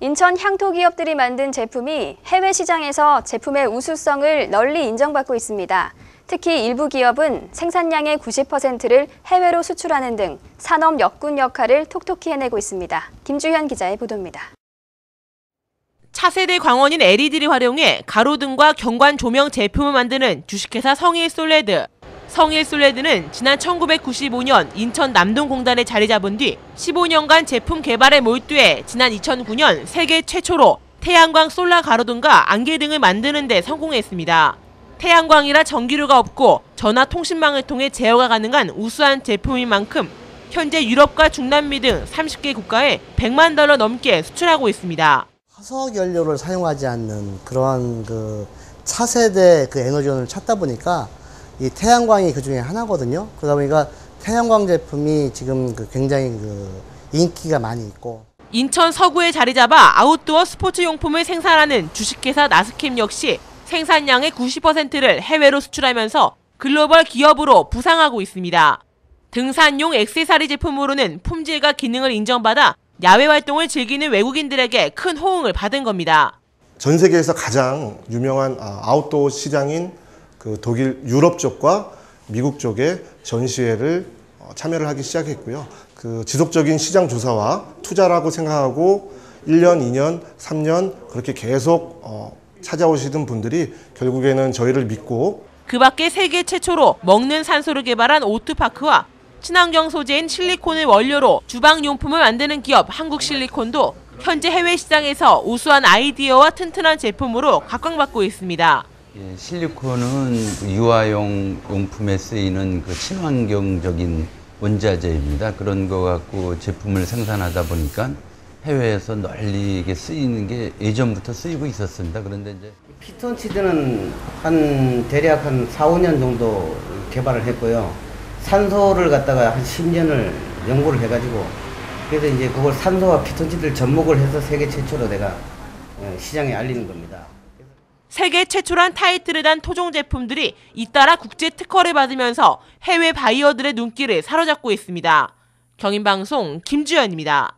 인천 향토 기업들이 만든 제품이 해외 시장에서 제품의 우수성을 널리 인정받고 있습니다. 특히 일부 기업은 생산량의 90%를 해외로 수출하는 등 산업 역군 역할을 톡톡히 해내고 있습니다. 김주현 기자의 보도입니다. 차세대 광원인 LED를 활용해 가로등과 경관 조명 제품을 만드는 주식회사 성일 솔레드. 성일 솔레드는 지난 1995년 인천 남동공단에 자리 잡은 뒤 15년간 제품 개발에 몰두해 지난 2009년 세계 최초로 태양광 솔라 가로등과 안개 등을 만드는 데 성공했습니다. 태양광이라 전기료가 없고 전화 통신망을 통해 제어가 가능한 우수한 제품인 만큼 현재 유럽과 중남미 등 30개 국가에 100만 달러 넘게 수출하고 있습니다. 화석 연료를 사용하지 않는 그러한 그 차세대 그 에너지원을 찾다 보니까 이 태양광이 그 중에 하나거든요. 그러다 보니까 태양광 제품이 지금 그 굉장히 그 인기가 많이 있고 인천 서구에 자리 잡아 아웃도어 스포츠 용품을 생산하는 주식회사 나스캠 역시 생산량의 90%를 해외로 수출하면서 글로벌 기업으로 부상하고 있습니다. 등산용 액세서리 제품으로는 품질과 기능을 인정받아 야외 활동을 즐기는 외국인들에게 큰 호응을 받은 겁니다. 전 세계에서 가장 유명한 아, 아웃도어 시장인 그 독일 유럽 쪽과 미국 쪽에 전시회를 어, 참여를 하기 시작했고요. 그 지속적인 시장 조사와 투자라고 생각하고 1년, 2년, 3년 그렇게 계속 어, 찾아오시던 분들이 결국에는 저희를 믿고 그 밖에 세계 최초로 먹는 산소를 개발한 오트파크와 친환경 소재인 실리콘을 원료로 주방용품을 만드는 기업 한국실리콘도 현재 해외 시장에서 우수한 아이디어와 튼튼한 제품으로 각광받고 있습니다. 예, 실리콘은 그 유아용 용품에 쓰이는 그 친환경적인 원자재입니다. 그런 거 갖고 제품을 생산하다 보니까 해외에서 널리 이게 쓰이는 게 예전부터 쓰이고 있었습니다. 그런데 이제 피톤치드는 한 대략 한 4, 5년 정도 개발을 했고요. 산소를 갖다가 한 10년을 연구를 해가지고 그래서 이제 그걸 산소와 피톤치드를 접목을 해서 세계 최초로 내가 어, 시장에 알리는 겁니다. 세계 최초란 타이틀을 단 토종 제품들이 잇따라 국제 특허를 받으면서 해외 바이어들의 눈길을 사로잡고 있습니다. 경인방송 김주연입니다.